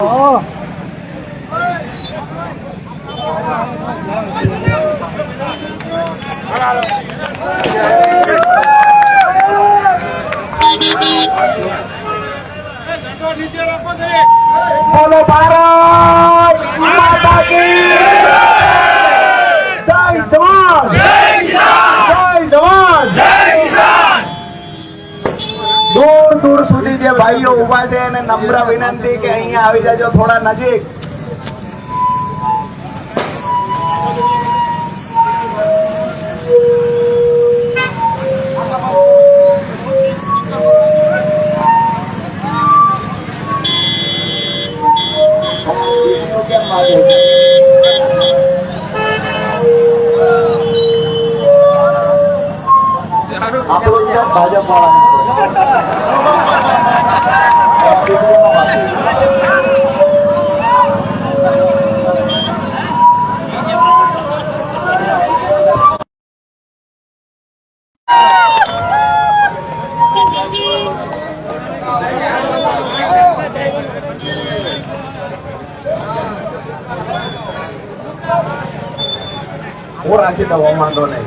Oo. ઊભા છે અને નમ્ર વિનંતી કે અહીંયા આવી જાજો થોડા નજીક. રાખી દો વાંધો નહીં.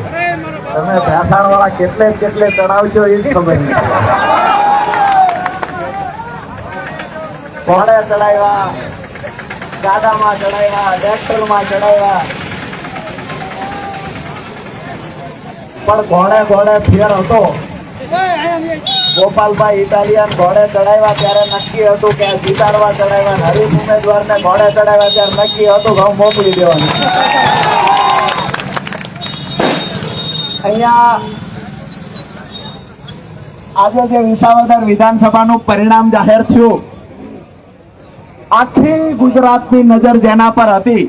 તમે ભેસાણ વાળા કેટલે કેટલે ચડાવજો એ જ ખબર નહીં. ઘોડે ચડાવ્યા ગાડામાં ચડાવ્યા, ટ્રેક્ટરમાં ચડાવ્યા. પણ ઘોડે ઘોડે ફેર હતો. ગોપાલભાઈ ઇટાલિયન ઘોડે ચડાવ્યા ત્યારે નક્કી હતું કે જીતાડવા ચડાવ્યા હરીફ ઉમેદવારને ઘોડે ચડાવ્યા ત્યારે નક્કી હતું ઘઉં મોકલી દેવાનું. આજે જે વિસાવદર વિધાનસભાનું પરિણામ જાહેર થયું, આખી ગુજરાતની નજર જેના પર હતી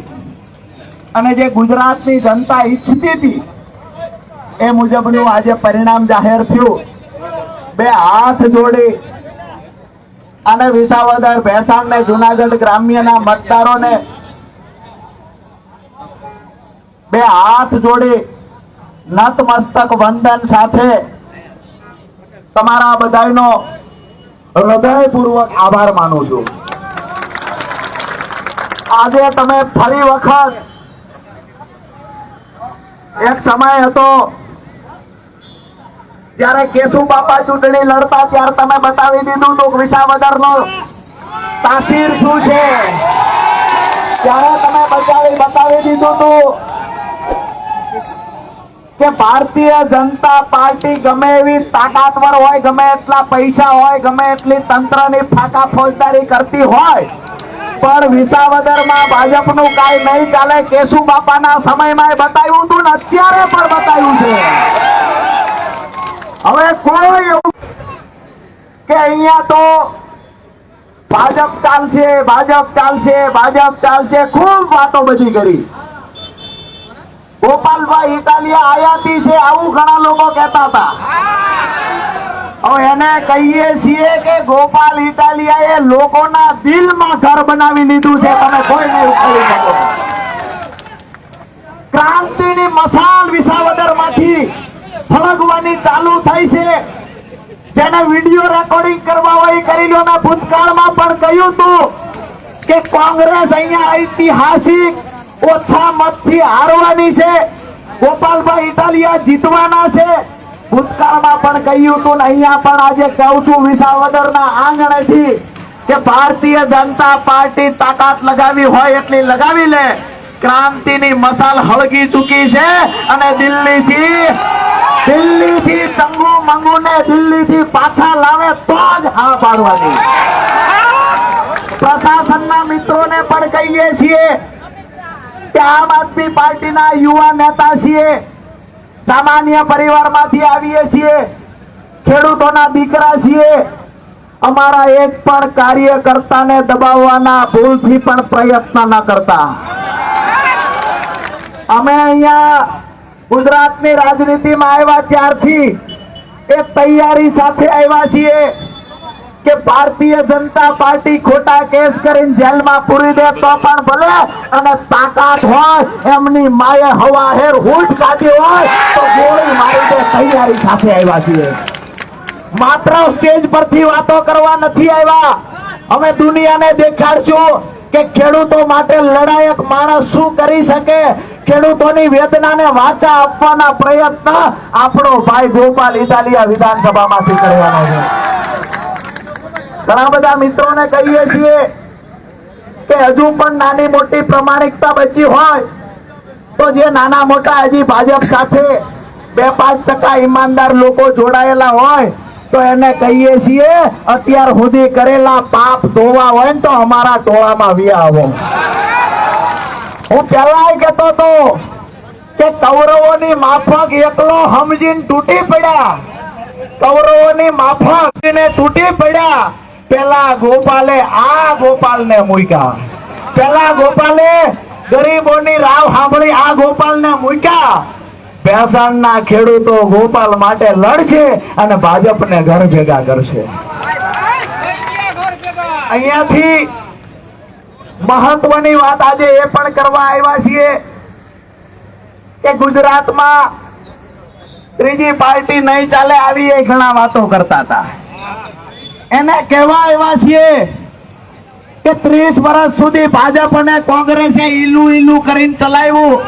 અને જે ગુજરાતની જનતા ઈચ્છતી હતી, એ મુજબનું આજે પરિણામ જાહેર થયું. બે હાથ જોડી અને વિસાવદર ભેસાણ ને જુનાગઢ ગ્રામ્યના મતદારોને બે હાથ જોડી નતમસ્તક વંદન સાથે તમારા બધાનો હૃદયપૂર્વક આભાર માનું છું. આજે તમે ફરી વખત એક સમય હતો જયારે કેશુ બાપા ચૂંટણી લડતા ત્યારે તમે બતાવી દીધું હતું વિસાવદર નો તાસીર શું છે? ત્યારે તમે બતાવી બતાવી દીધું હતું કે ભારતીય જનતા પાર્ટી ગમે એવી તાકાતવર હોય, ગમે એટલા પૈસા હોય, ગમે એટલી તંત્રની ફાકા ફોજદારી કરતી હોય, પણ વિસાવદરમાં ભાજપનું કાંઈ નહીં ચાલે. કેશુ બાપાના સમયમાં બતાવ્યું હતું અત્યારે પણ બતાવ્યું છે. હવે કોઈ એવું કે અહીંયા તો ભાજપ ચાલશે ભાજપ ચાલશે ભાજપ ચાલશે, ખૂબ વાતો બધી કરી. ગોપાલભાઈ ઇટાલિયા આયાતી છે આવું ઘણા લોકો કહેતા હતા. હવે એને કહીએ છીએ કે ગોપાલ ઇટાલિયાએ લોકોના દિલમાં ઘર બનાવી લીધું છે તમે કોઈ નહીં ઉખાડી શકો ક્રાંતિની મસાલ વિસાવદરમાંથી ફળગવાની ચાલુ થઈ છે. જેને વીડિયો રેકોર્ડિંગ કરવા હોય કરી લો ને ભૂતકાળમાં પણ કહ્યું હતું કે કોંગ્રેસ અહીંયા ઐતિહાસિક ઓછા મતથી હારવાની છે. ગોપાલભાઈ ઇટાલિયા જીતવાના છે. ભૂતકાળમાં પણ કહ્યું હતું ને અહીંયા પણ આજે કહું છું વિસાવદરના આંગણેથી કે ભારતીય જનતા પાર્ટી તાકાત લગાવી હોય એટલી લગાવી લે. ક્રાંતિની મસાલ હળગી ચૂકી છે અને દિલ્હીથી દિલ્હીથી ચંગુ મંગુ ને દિલ્હીથી પાછા લાવે તો જ હા પાડવાની. પ્રશાસનના મિત્રોને પણ કહીએ છીએ કે આમ આદમી પાર્ટીના યુવા નેતા છીએ, સામાન્ય પરિવારમાંથી આવીએ છીએ, ખેડૂતોના દીકરા છીએ, અમારા એક પણ કાર્યકર્તાને દબાવવાના ભૂલથી પણ પ્રયત્ન ન કરતા. અમે અહીંયા ગુજરાતની રાજનીતિમાં આવ્યા ત્યારથી એક તૈયારી સાથે આવ્યા છીએ. કે ભારતીય જનતા પાર્ટી ખોટા કેસ કરીને જેલમાં પૂરી દે તો પણ ભલે અને તાકાત હોય, એમની માએ હવા હેર હુટ કાઢી હોય, તો ગોળી મારી દે, તૈયારી સાથે આવ્યા છીએ. માત્ર સ્ટેજ પરથી વાતો કરવા નથી આવ્યા. અમે દુનિયાને દેખાડશું કે ખેડૂતો માટે લડાયક માણસ શું કરી શકે? ખેડૂતોની વેદનાને વાચા આપવાના પ્રયત્ન આપણો ભાઈ ગોપાલ ઇટાલિયા વિધાનસભામાંથી કરવાનો છે. ઘણા બધા મિત્રોને કહીએ છીએ કે હજુ પણ નાની મોટી પ્રમાણિકતા બચી હોય તો જે નાના મોટા હજી ભાજપ સાથે બે પાંચ ટકા ઈમાનદાર લોકો જોડાયેલા હોય તો એને કહીએ છીએ, અત્યાર સુધી કરેલા પાપ ધોવા હોય તો અમારા ટોળામાં વી આવો. હું પહેલાય કહેતો હતો કે કૌરવોની માફક એકલો સમજીને તૂટી પડ્યા. કૌરવોની માફક તૂટી પડ્યા. પેલા ગોપાલે આ ગોપાલને મૂક્યા. પેલા ગોપાલે ગરીબોની રાવ સાંભળી આ ગોપાલને મૂક્યા. ભેસાણના ખેડૂતો ગોપાલ માટે લડશે અને ભાજપને ઘર ભેગા કરશે. અહીંયાથી મહત્વની વાત આજે એ પણ કરવા આવ્યા છીએ કે ગુજરાતમાં ત્રીજી પાર્ટી નહીં ચાલે, આવી એ ઘણા વાતો કરતા હતા. એને કહેવા આવ્યા છીએ કે ત્રીસ વર્ષ સુધી ભાજપ અને કોંગ્રેસે ઈલું ઈલું કરીને ચલાવ્યું.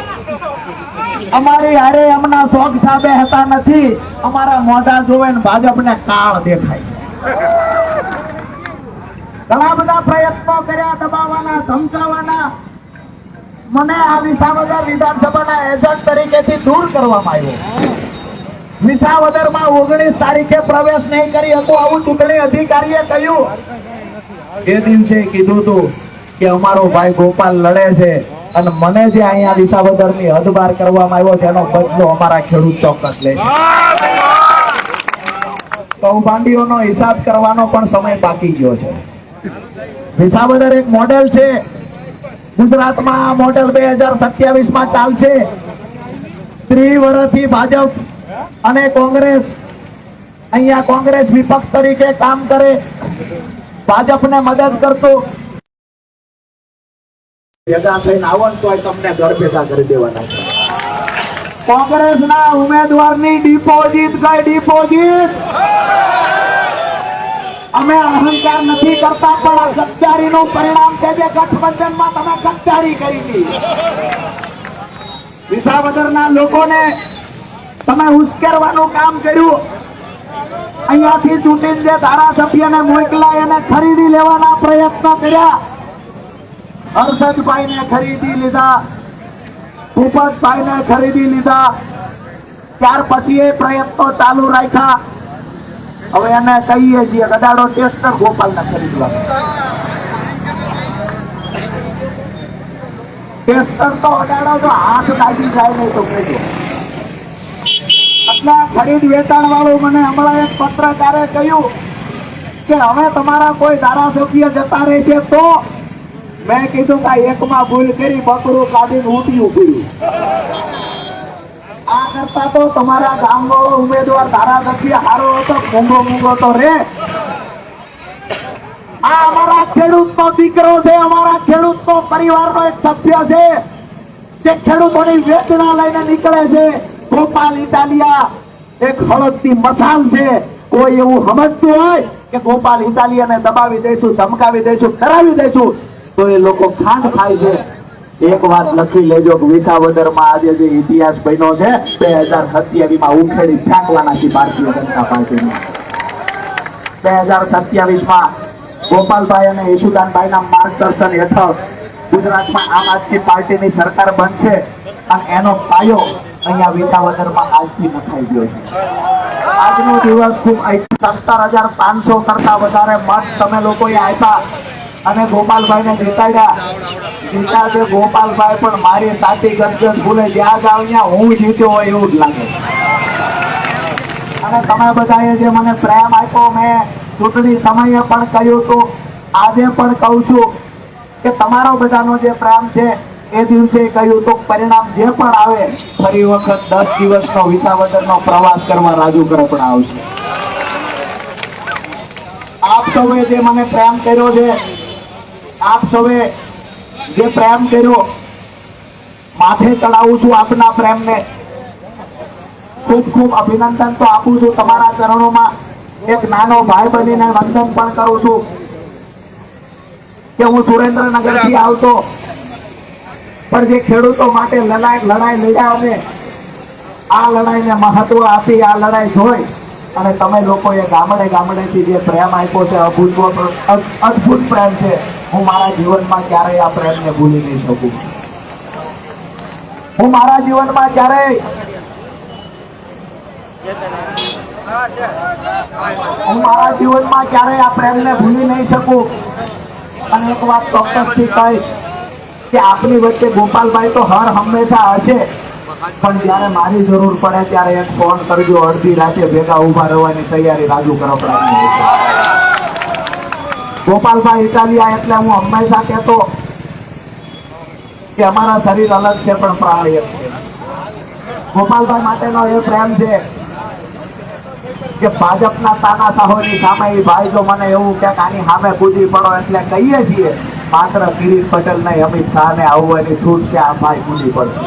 અમારી હારે એમના શોખ સાબે હતા નથી. અમારા મોઢા જોવે ને ભાજપને કાળ દેખાય. ઘણા બધા પ્રયત્નો કર્યા દબાવવાના ધમકાવવાના મને આ વિસાવદર વિધાનસભાના એજન્ટ તરીકેથી દૂર કરવામાં આવ્યો. વિસાવદરમાં ઓગણીસ તારીખે પ્રવેશ નહીં કરી હતો. આવું ચૂંટણી અધિકારીએ કહ્યું. એ દિવસે કીધું હતું કે અમારો ભાઈ ગોપાલ લડે છે અને મને જે અહીંયા વિસાવદરની હદબાર કરવામાં આવ્યો તેનો બદલો અમારા ખેડૂત ચોક્કસ લેશે કૌભાંડીઓનો હિસાબ કરવાનો પણ સમય બાકી ગયો છે. વિસાવદર એક મોડેલ છે. ગુજરાતમાં મોડેલ બે હજાર સત્યાવીસમાં ચાલશે. ત્રી વર્ષથી ભાજપ અને કોંગ્રેસ અહીંયા કોંગ્રેસ વિપક્ષ તરીકે કામ કરે ભાજપને મદદ કરતો. ભેગા થઈને આવો ને તમને ઘર ભેગા કરી દેવાના કોંગ્રેસના ઉમેદવારની ડિપોઝિટ કઈ ડિપોઝિટ. અમે અહંકાર નથી કરતા પણ આ નું પરિણામ છે જે ગઠબંધનમાં તમે સત્યારી કરી. હતી વિસાવદરના લોકોને તમે ઉશ્કેરવાનું કામ કર્યું. અહીંયાથી ચૂંટીને જે ધારાસભ્યને મોકલા એને ખરીદી લેવાના પ્રયત્ન કર્યા. હર્ષદભાઈને ખરીદી લીધા. ભૂપતભાઈને ખરીદી લીધા. ત્યાર પછી એ પ્રયત્નો ચાલુ રાખ્યા. હવે એને કહીએ છીએ, ગદાડો ટેસ્ટર ગોપાલને ખરીદવા. ટેસ્ટર તો અડાડો તો હાથ દાગી જાય નહીં તો કહેજો એટલે ખરીદ વેચાણ વાળું મને હમણાં એક પત્રકારે કહ્યું કે હવે તમારા કોઈ ધારાસભ્ય જતા રહેશે તો મેં કીધું કે એકમાં ભૂલ કરી, બકરું કાઢીને ઊંટિયું પીડ્યું આ કરતા તો તમારા ગામવાળો ઉમેદવાર ધારાસભ્ય સારો હતો, મૂંગો મૂંગો તો રે. આ અમારા ખેડૂતનો દીકરો છે, અમારા ખેડૂતનો પરિવારનો એક સભ્ય છે, જે ખેડૂતોની વેદના લઈને નીકળે છે. ગોપાલ ઇટાલિયા એક હળદની મસાલ છે. કોઈ એવું સમજતું હોય કે ગોપાલ ઇટાલિયાને દબાવી દઈશું, ધમકાવી દઈશું કરાવી દઈશું, તો એ લોકો ખાંડ ખાય છે. એક વાત લખી લેજો કે વિસાવદરમાં આજે જે ઇતિહાસ બન્યો છે, બે હજાર સત્યાવીસમાં ઉખેડી ફેંકવાના છે ભારતીય જનતા પાર્ટીને. બે હજાર સત્યાવીસમાં ગોપાલભાઈ અને યશુદાનભાઈના માર્ગદર્શન હેઠળ ગુજરાતમાં આમ આદમી પાર્ટીની સરકાર બનશે અને એનો પાયો અહીંયા વિસાવદરમાં આજથી નખાઈ ગયો છે. આજનો દિવસ ખૂબ સત્તર હજાર પાંચસો કરતા વધારે મત તમે લોકોએ આપ્યા અને ગોપાલભાઈને જીતાડ્યા. જીતા છે ગોપાલભાઈ પણ મારી સાચી ગરજન ભૂલે જ્યાં જાવ ત્યાં હું જીત્યો હોય એવું જ લાગે. અને તમે બધાએ જે મને પ્રેમ આપ્યો, મેં ચૂંટણી સમયે પણ કહ્યું હતું, આજે પણ કહું છું કે તમારો બધાનો જે પ્રેમ છે એ દિવસે કહ્યું તો પરિણામ જે પણ આવે, ફરી વખત દસ દિવસનો વિસાવદરનો પ્રવાસ કરવા રાજુ કરે પણ આવશે. આપ સૌએ જે મને પ્રેમ કર્યો છે, આપ સૌએ જે પ્રેમ કર્યો, માથે ચડાવું છું આપના પ્રેમને. ખૂબ ખૂબ અભિનંદન તો આપું છું તમારા ચરણોમાં. એક નાનો ભાઈ બનીને વંદન પણ કરું છું. કે હું સુરેન્દ્રનગરથી આવતો પણ જે ખેડૂતો માટે લડાઈ લડાઈ લડ્યા અમે આ લડાઈને મહત્વ આપી, આ લડાઈ જોઈ અને તમે લોકોએ ગામડે ગામડેથી જે પ્રેમ આપ્યો છે, અભૂતપૂર્વ અદ- અદ્ભુત પ્રેમ છે, હું મારા જીવનમાં ક્યારેય આ પ્રેમને ભૂલી નહીં શકું. હું મારા જીવનમાં ક્યારેય હું મારા જીવનમાં ક્યારેય આ પ્રેમને ભૂલી નહીં શકું. અને એક વાત ચોક્કસથી કહીશ કે આપની વચ્ચે ગોપાલભાઈ તો હર હંમેશા હશે. પણ જ્યારે મારી જરૂર પડે ત્યારે એક ફોન કરજો, અડધી રાતે ભેગા ઊભા રહેવાની તૈયારી રાજુ કરપડાની ગોપાલભાઈ ઇટાલિયા એટલે હું હંમેશા કહેતો કે અમારા શરીર અલગ છે, પણ પ્રાણ એક ગોપાલભાઈ માટેનો એ પ્રેમ છે કે ભાજપના તાનાશાહોની સામે ભાઈ જો મને એવું કે આની સામે કૂદી પડો એટલે કહીએ છીએ માત્ર કિરીટ પટેલ નહીં અમિત શાહને આવવાની છૂટ કે આ માય કૂદી પડશે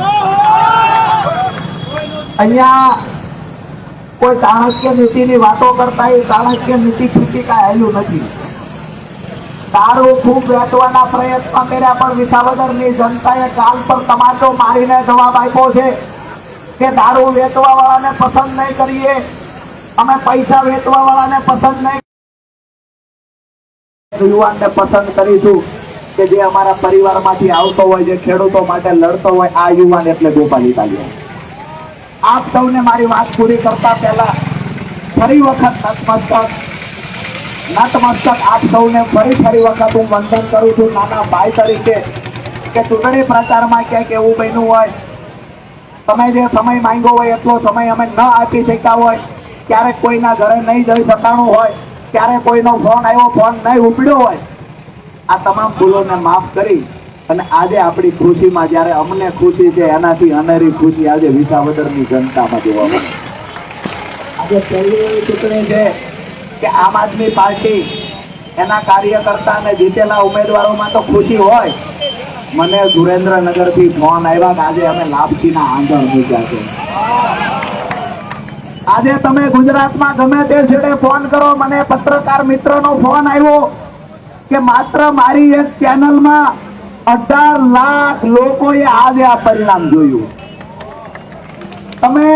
અહીંયા કોઈ ચાણક્ય નીતિની વાતો કરતા એ ચાણક્ય નીતિ છૂટી કાંઈ આવ્યું નથી. દારૂ ખૂબ વેચવાના પ્રયત્ન કર્યા, પણ વિસાવદરની જનતાએ કાલ પર તમાચો મારીને જવાબ આપ્યો છે કે દારૂ વેચવા વાળાને પસંદ નહીં કરીએ. અમે પૈસા વેચવા વાળાને પસંદ નહીં. યુવાનને પસંદ કરીશું. કે જે અમારા પરિવારમાંથી આવતો હોય, જે ખેડૂતો માટે લડતો હોય, આ યુવાન એટલે ગોપાલી ઇટાલિયા. આપ સૌને મારી વાત પૂરી કરતા પહેલા ફરી વખત નતમસ્તક નતમસ્તક આપ સૌને ફરી ફરી વખત હું વંદન કરું છું નાના ભાઈ તરીકે, કે ચૂંટણી પ્રચારમાં ક્યાંક એવું બન્યું હોય, તમે જે સમય માંગ્યો હોય, એટલો સમય અમે ન આપી શક્યા હોય, ક્યારેક કોઈના ઘરે નહીં જઈ શકાણું હોય, ક્યારેક કોઈનો ફોન આવ્યો, ફોન નહીં ઉપડ્યો હોય આ તમામ ભૂલોને માફ કરી અને આજે આપણી ખુશીમાં જ્યારે અમને ખુશી છે, એનાથી અનેરી ખુશી આજે વિસાવદરની જનતામાં જોવા મળે આજે પહેલી ચૂંટણી છે કે આમ આદમી પાર્ટી એના કાર્યકર્તા જીતેલા ઉમેદવારોમાં તો ખુશી હોય. મને સુરેન્દ્રનગરથી ફોન આવ્યા કે આજે અમે લાપસીના આંધણ મૂક્યા છે. આજે તમે ગુજરાતમાં ગમે તે છેડે ફોન કરો. મને પત્રકાર મિત્રનો ફોન આવ્યો. કે માત્ર મારી એક ચેનલમાં અઢાર લાખ લોકોએ આજે આ પરિણામ જોયું. તમે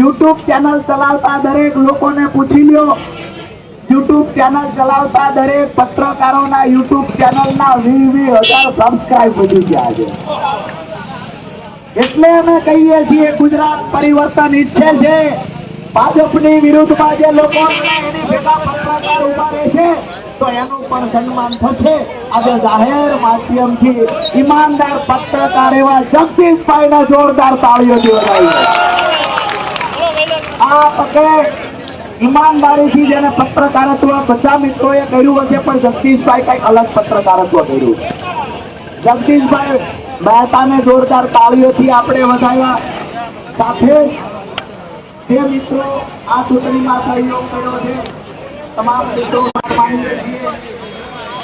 યુટ્યુબ ચેનલ ચલાવતા દરેક લોકોને પૂછી લ્યો. યુટ્યુબ ચેનલ ચલાવતા દરેક પત્રકારોના યુટ્યુબ ચેનલના વી વી હજાર સબસ્ક્રાઇબ વધી ગયા છે. એટલે અમે કહીએ છીએ ગુજરાત પરિવર્તન ઈચ્છે છે. ભાજપની વિરુદ્ધમાં જે લોકો એની ભેગા પત્રકાર ઊભા રહેશે તો એનું પણ સન્માન થશે. આજે જાહેર માધ્યમથી ઈમાનદાર પત્રકાર એવા જગદીશભાઈને જોરદાર તાળીઓથી વધાવી આ ઈમાનદારીથી જેને પત્રકારત્વ બધા મિત્રોએ કર્યું હશે, પણ જગદીશભાઈ કંઈક અલગ પત્રકારત્વ કર્યું. જગદીશભાઈ મહેતાને જોરદાર તાળીઓથી આપણે વધાવ્યા. સાથે જે મિત્રો આ ચૂંટણીમાં સહયોગ કર્યો છે, તમામ મિત્રો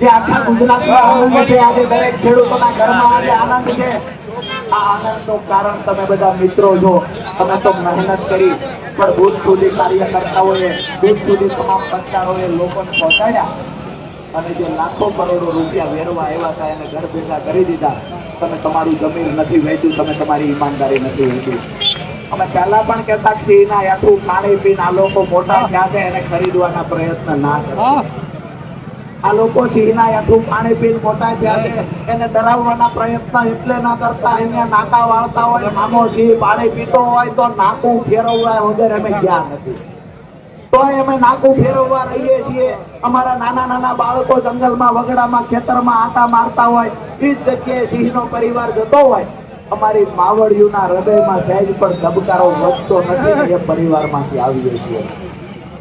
જે આખા ગુજરાતમાં આજે દરેક ખેડૂતોના ઘરમાં આજે આનંદ છે. આ આનંદનું કારણ તમે બધા મિત્રો છો. તમે તો મહેનત કરી, પણ ભૂત સુધી કાર્યકર્તાઓએ ભૂત સુધી તમામ પત્રકારોએ લોકોને પહોંચાડ્યા. અને જે લાખો કરોડો રૂપિયા વેરવા આવ્યા હતા, એને ઘર ભેગા કરી દીધા. તમે તમારું જમીન નથી વહેંચ્યું તમે તમારી ઈમાનદારી નથી વેચી. અમે પહેલા પણ કહેતા એના યાથું ખાણી પીને લોકો મોટા થયા છે, એને ખરીદવાના પ્રયત્ન ના કરો આ લોકો અમારા નાના નાના બાળકો જંગલમાં, વગડામાં, ખેતરમાં આટા મારતા હોય, એ જ જગ્યાએ સિંહનો પરિવાર જતો હોય. અમારી માવડિયુંના હૃદયમાં સહેજ પણ ધબકારો વધતો નથી એ પરિવારમાંથી આવીએ છીએ.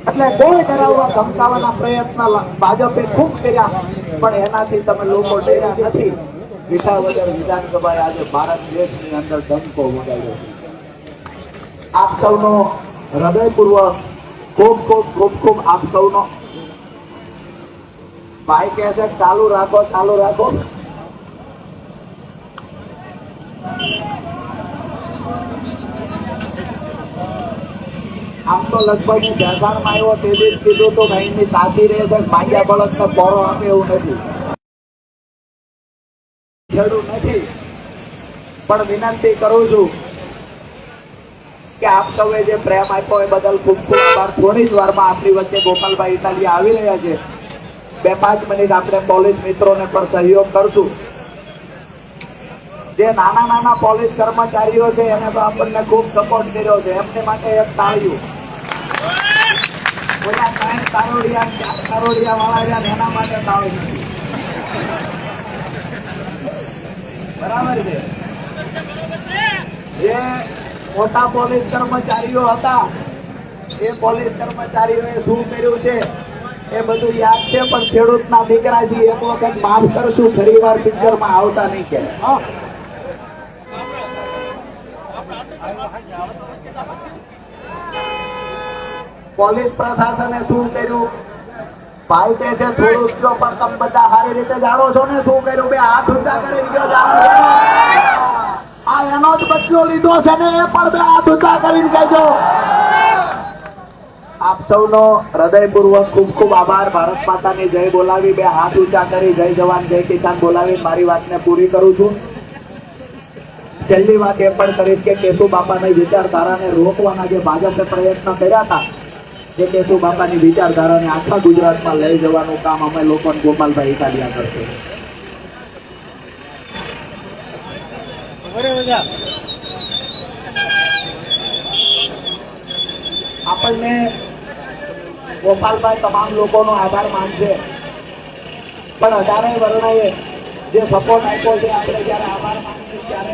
એટલે કોઈ કરાવવા ધમકાવવાના પ્રયત્ન ભાજપે ખૂબ કર્યા, પણ એનાથી તમે લોકો ડર્યા નથી. વિસાવદર વિધાનસભાએ આજે ભારત દેશની અંદર ધમકો વગાડ્યો આપ સૌનો હૃદયપૂર્વક ખૂબ ખૂબ ખૂબ ખૂબ આપ સૌનો. ભાઈ કહે છે, ચાલુ રાખો ચાલુ રાખો. આમ તો લગભગ હું બેસાણમાં આવ્યો તે દિવસ કીધું તો ભાઈની તાતી રહે છે ભાગ્યા બળદનો પોરો આપે એવું નથી. જરૂર નથી. પણ વિનંતી કરું છું કે આપ સૌએ જે પ્રેમ આપ્યો એ બદલ ખૂબ ખૂબ આભાર. થોડી જ વારમાં આપણી વચ્ચે ગોપાલભાઈ ઇટાલિયા આવી રહ્યા છે. બે પાંચ મિનિટ આપણે પોલીસ મિત્રોને પણ સહયોગ કરશું. જે નાના નાના પોલીસ કર્મચારીઓ છે, એને તો આપણને ખૂબ સપોર્ટ કર્યો છે. એમને માટે એક તાળીઓ. ઓલા ત્રણ કારોડિયા ચાર વાળા એના માટે બરાબર છે? જે મોટા પોલીસ કર્મચારીઓ હતા, એ પોલીસ કર્મચારીઓએ શું કર્યું છે? એ બધું યાદ છે, પણ ખેડૂતના દીકરા છે એક વખત માફ કરશું, ફરી વાર પિક્ચરમાં આવતા નહીં કે. હા. પોલીસ પ્રશાસને શું કર્યું? કે છે થોડું પણ તમે બધા સારી રીતે જાણો છો ને શું કર્યું? બે હાથ ઊંચા કરી આ એનો જ બદલો લીધો છે ને, એ પણ બે હાથ ઊંચા કરીને કહેજો. આપ સૌનો હૃદયપૂર્વક ખૂબ ખૂબ આભાર. ભારત માતાની જય બોલાવી, બે હાથ ઊંચા કરી, જય જવાન, જય કિસાન બોલાવી. મારી વાતને પૂરી કરું છું. છેલ્લી વાત એ પણ કરીશ કે કેશુ બાપાની વિચારધારાને રોકવાના જે ભાજપે પ્રયત્ન કર્યા હતા જે કેશુ બાપાની વિચારધારાને આખા ગુજરાતમાં લઈ જવાનું કામ અમે લોકો ગોપાલભાઈ ઇટાલિયા કરશે. આપણને ગોપાલભાઈ તમામ લોકોનો આભાર માનશે. પણ અઢારે વર્ણએ જે સપોર્ટ આપ્યો છે આપણે જ્યારે આભાર માનીશું ત્યારે